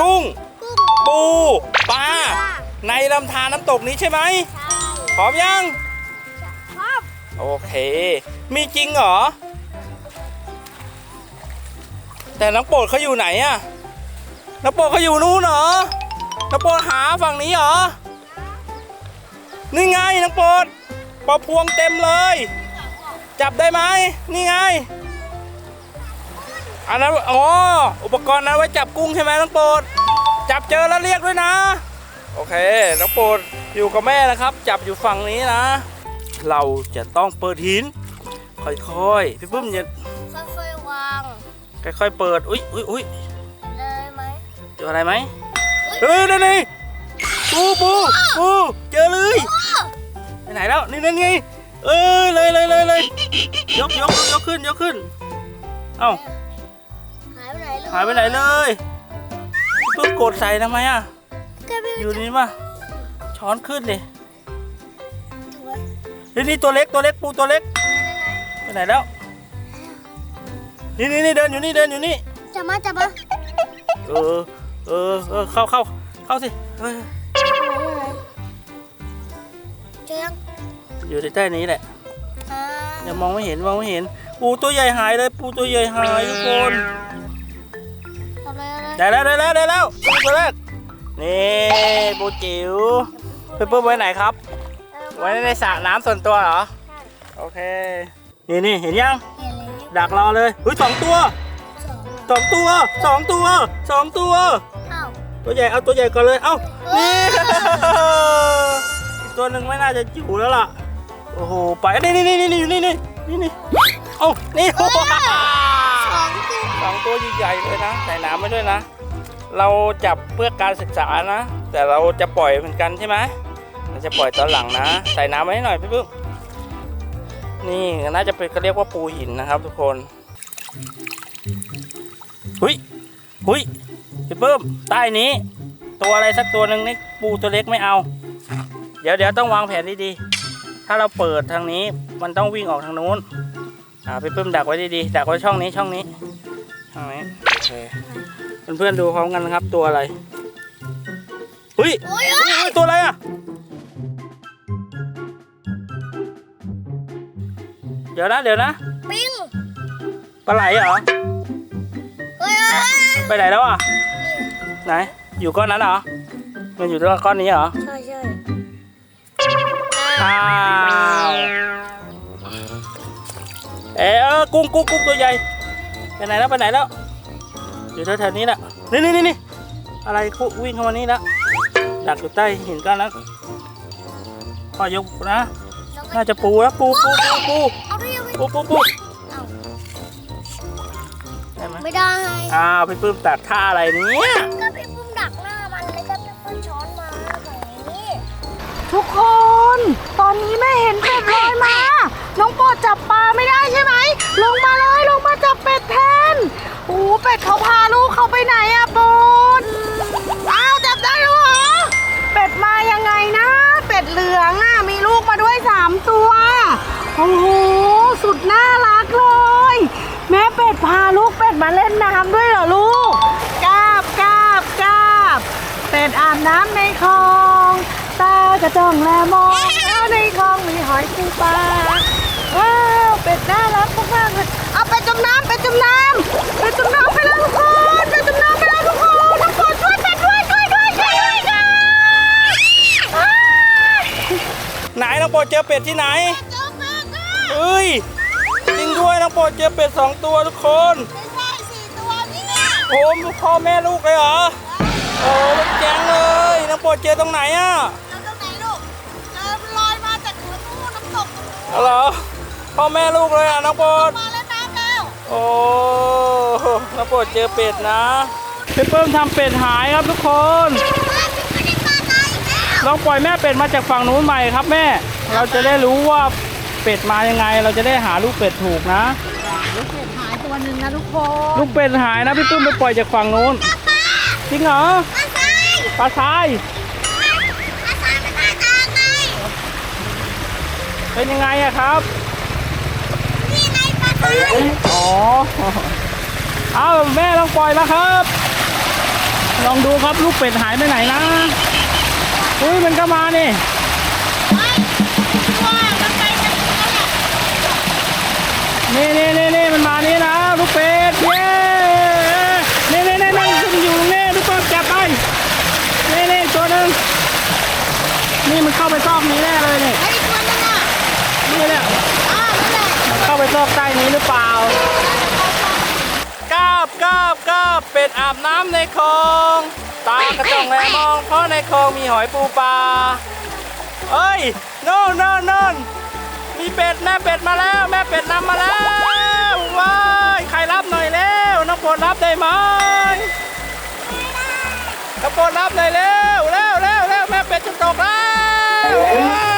กุ้ง กุ้งปูปลาปลา ในลำธารน้ำตกนี้ใช่ไหมใช่พร้อมยัง ชอบโอเค มีจริงเหรอ แต่น้องโปรดเขาอยู่ไหนอะน้องโปรดเขาอยู่นู้นเหรอ น้องโปรดหาฝั่งนี้เหรอ นี่ไงน้องโปรดปลาพวงเต็มเลย จับได้ไหม นี่ไง อันนั้นอ๋ออุปกรณ์นั้นไว้จับกุ้งใช่ไหมน้องโปรดจับเจอแล้วเรียกด้วยนะ โอเคน้องโปรดอยู่กับแม่นะครับ จับอยู่ฝั่งนี้นะ เราจะต้องเปิดหิน ค่อยๆพี่ปุ้มอย่าค่อยๆวางค่อยๆเปิดอุ้ยอุ้ยอุ้ยเลยไหมเจออะไรไหมเฮ้ยนี่นี่ปูปูปูเจอเลยไปไหนแล้วนี่นั่นไงเออเลยเลยเลยเลยยกยกยกขึ้นยกขึ้นเอ้า หายไปไหนลูกหายไปไหนเลยพี่ปุ้มกดใส่ทำไมอะ ก็ไม่อยู่นี่ป่ะช้อนขึ้นดิถูกไหมเฮ้ยนี่ตัวเล็กตัวเล็กปูตัวเล็ก ไปไหนแล้ว นี่นี่นี่เดินอยู่นี่เดินอยู่นี่จับมาจับมาเออเออเออเข้าเข้าเข้าสิเออเจอยังอยู่ในใต้นี้แหละอ่ายังมองไม่เห็นมองไม่เห็นปูตัวใหญ่หายเลยปูตัวใหญ่หายทุกคนทำอะ ไรอะไรได้แล้วได้แล้วได้แล้วปูตัวแรกนี่ปูจิ๋วไปเพิ่มไว้ไหนครับ ไว้ในสระน้ำส่วนตัวเหรอโอเค นี่นี่เห็นยังเห็นเลยดักรอเลยเฮ้ยสองตัวสองสองตัวสองตัวสองตัวอ้าวตัวใหญ่เอาตัวใหญ่ก่อนเลยเอ้านี่อีกตัวหนึ่งไม่น่าจะอยู่แล้วล่ะโอ้โหไปนี่นี่นี่นี่นี่นี่นี่นี่เอ้านี่โอ้โหสองตัวสองใหญ่ๆเลยนะใส่น้ำมาด้วยนะ เราจับเพื่อการศึกษานะ แต่เราจะปล่อยเหมือนกันใช่ไหมเราจะปล่อยตอนหลังนะ ใส่น้ำไว้หน่อยพี่พึ่งนี่น่าจะเป็นเขาเรียกว่าปูหินนะครับ ทุกคนหุยหุยพี่เพิ่มใต้นี้ ตัวอะไรสักตัวหนึ่งนี่ปูตัวเล็กไม่เอา เดี๋ยวเดี๋ยวต้องวางแผนดีๆถ้าเราเปิดทางนี้มันต้องวิ่งออกทางนู้นอ่าพี่เพิ่มดักไว้ดีๆดักไว้ช่องนี้ช่องนี้ ช่องนี้โอเคเพื่อนๆดูพร้อมกันนะครับตัวอะไรเฮ้ยโอ้ยเฮ้ยเฮ้ยตัวอะไรอะเดี๋ยวนะเดี๋ยวนะปิ้งปลาไหลเหรอเฮ้ยเฮ้ยไปไหนแล้วอะไหนอยู่ก้อนนั้นเหรอมันอยู่ตรงก้อนนี้เหรอใช่ใช่อ้าวเอะเออกุ้งกุ้งกุ้งตัวใหญ่ ไปไหนแล้วไปไหนแล้ว อยู่แถวๆนี้แหละนี่นี่นี่นี่อะไรคุวิ่งเข้ามานี่แล้วดักอยู่ใต้หินก้อนนั้นพอยกนะ น่าจะปูแล้วปูปูปูปูเอาได้ยังไงปูปูปูเอาได้ไหมไม่ได้อ้าวพี่ปื้มตัดท่าอะไรเนี่ยก็พี่ปุ้มดักหน้ามันเลยก็พี่ปุ้มช้อนมาแบบนี้ทุกคน ตอนนี้แม่เห็นเป็ดลอยมา น้องโปรดจับปลาไม่ได้ใช่ไหม ลงมาเลยลงมาจับเป็ดแทนโอ้เป็ดเขาพาลูกเขาไปไหนอะโปรดอ้าวจับได้แล้วเหรอ เป็ดมายังไงนะ เป็ดเหลืองอะมีลูกมาด้วยสามตัว โอ้โหสุดน่ารักเลย แม่เป็ดพาลูกเป็ดมาเล่นน้ำด้วยเหรอลูกกาบกาบกาบเป็ดอาบน้ำในคลองตากระจ้องแลมองแล้วในคลองมีหอยปูปลา ว้าวเป็ดน่ารักมากๆเลยเอาไปจมน้ำไปจมน้ำไปจมน้ำไปแล้วทุกคนไปจมน้ำไปแล้วทุกคนทุกคนช่วยเป็ดด้วยช่วยด้วยช่วยด้วยค่ะไหนน้องโปรดเจอเป็ดที่ไหนเจ้าเป็ดอะเอ้ยจริงด้วยน้องโปรดเจอเป็ดสองตัวทุกคนไม่ใช่สี่ตัวนี่นะโอ้มพ่อแม่ลูกเลยเหรอโอ้มันแจ้งเลยน้องโปรดเจอตรงไหนอะเจอตรงไหนลูกเจอลอยมาจากหัวตู้น้ำตกเอาเหรอ พ่อแม่ลูกเลยอะน้องโปรดมาแล้วน้ำแล้วโอ้น้องโปรดเจอเป็ดนะพี่เพิ่มทำเป็ดหายครับทุกคนมาถึงไม่ได้ปลาตายอีกแล้วลองปล่อยแม่เป็ดมาจากฝั่งนู้นใหม่ครับแม่ เราจะได้รู้ว่าเป็ดมายังไง เราจะได้หาลูกเป็ดถูกนะเป็ดหายตัวหนึ่งนะทุกคนลูกเป็ดหายนะพี่ปุ้มไปปล่อยจากฝั่งนู้นจริงเหรอปลาตายปลาทรายปลาตายมันตายไงเป็นยังไงอะครับ นี่ไงปลาตาย อ๋อเอาแม่ต้องปล่อยแล้วครับ ลองดูครับลูกเป็ดหายไปไหนนะอุ้ยมันก็มานี่ไม่ว่ามันไปจากตรงนั้นแหละนี่นี่นี่นี่มันมานี่นะลูกเป็ดเย้นี่นี่นี่นั่งขึ้นอยู่นี่ลูกเป็ดจับไปนี่นี่ตัวหนึ่งนี่มันเข้าไปซอกนี้แน่เลยนี่ไอ้ตัวนั้นน่ะ ซอกใต้นี้หรือเปล่ากาบกาบกาบเป็ดอาบน้ำในคลอง ตากระจองแลมอง เพราะในคลองมีหอยปูปลาเอ้ยโน่นโน่นโน่นมีเป็ดแม่เป็ดมาแล้ว แม่เป็ดนำมาแล้วว้ายใครรับหน่อยแล้วน้องโปรดรับได้ไหมน้องโปรดรับหน่อยเร็วเร็วเร็วเร็วแม่เป็ดจะตกแล้วว้า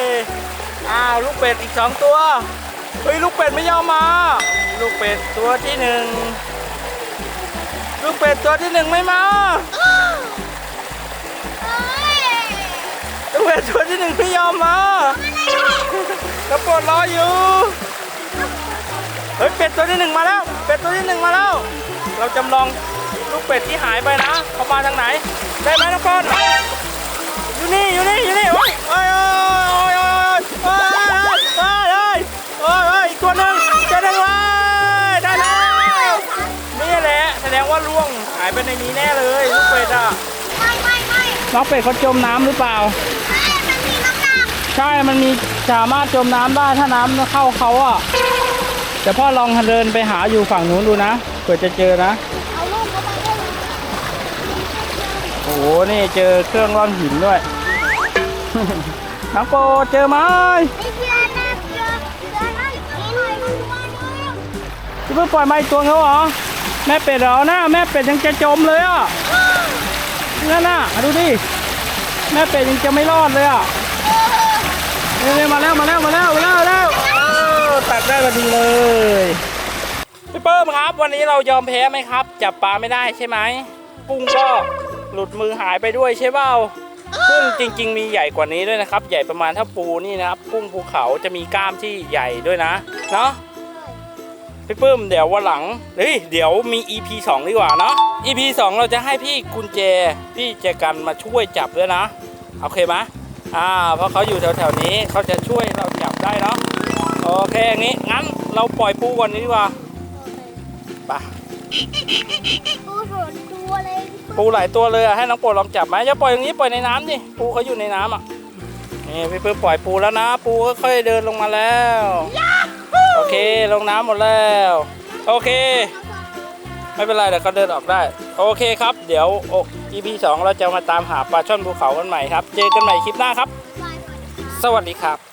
ยอ้าวลูกเป็ดอีกสองตัว เฮ้ยลูกเป็ดไม่ยอมมา ลูกเป็ดตัวที่หนึ่งลูกเป็ดตัวที่หนึ่งไม่มาเอ้ยลูกเป็ดตัวที่หนึ่งไม่ยอมมาน้องโปรดรออยู่เฮ้ยเป็ดตัวที่หนึ่งมาแล้ว เป็ดตัวที่หนึ่งมาแล้ว เราจำลองลูกเป็ดที่หายไปนะเขามาทางไหน ได้ไหมน้องโายไปในนี้แน่เลยลูกเป็ดอะไม่ไม่ไม่น้องเป็ดเขาจมน้ำหรือเปล่าเอ้ยมันมีน้ำหนักใช่ มันมีสามารถจมน้ำได้ถ้าน้ำเข้าเขาอะเดี๋ยวพ่อลองเดินไปหาอยู่ฝั่งนู้นดูนะเผื่อจะเจอนะ เอาลูกเข้าไปได้ไหมโอ้โห นี่เจอเครื่องร่อนหินด้วย น้องโปรดเจอไหมไอ้เพื่อนนะเจอเจอนั่นนี่หน่อยมันตัวนึงพี่เพิ่งปล่อยมาอีกตัวเขาเหรอ แม่เป็ดเหรอนะแม่เป็ดยังจะจมเลยอะนั่นน่ะดูดิแม่เป็ดยังจะไม่รอดเลยอะเร็วๆมาแล้วมาแล้วมาแล้วมาแล้วแล้วตักได้พอดีเลยพี่เปิ้มครับ วันนี้เรายอมแพ้ไหมครับ จับปลาไม่ได้ใช่ไหมกุ้งก็หลุดมือหายไปด้วยใช่เปล่ากุ้งจริง ๆ มีใหญ่กว่านี้ด้วยนะครับ ใหญ่ประมาณเท่าปูนี่นะครับกุ้งภูเขาจะมีกล้ามที่ใหญ่ด้วยนะเนาะ พี่ปื้มเดี๋ยววันหลังเฮ้ยเดี๋ยวมี EP 2 ดีกว่าเนาะ EP 2 เราจะให้พี่กุญแจพี่แจกันมาช่วยจับด้วยนะ โอเคไหมอ่าเพราะเขาอยู่แถวๆนี้เขาจะช่วยเราจับได้เนาะโอเคอย่างนี้งั้นเราปล่อยปูก่อนดีกว่าไปปูสวนตัวเลยปูหลายตัวเลยอะให้น้องโปรดลองจับไหมอย่าปล่อยอย่างนี้ปล่อยในน้ำดิปูเขาอยู่ในน้ำอะนี่พี่เพิ่งปล่อยปูแล้วนะ ปูค่อยๆเดินลงมาแล้ว โอเคลงน้ำหมดแล้ว โอเค ไม่เป็นไรเดี๋ยวเขาเดินออกได้ โอเคครับ เดี๋ยวโอ้ EP 2เราจะมาตามหาปลาช่อนภูเขากันใหม่ครับ เจอกันใหม่คลิปหน้าครับ สวัสดีครับ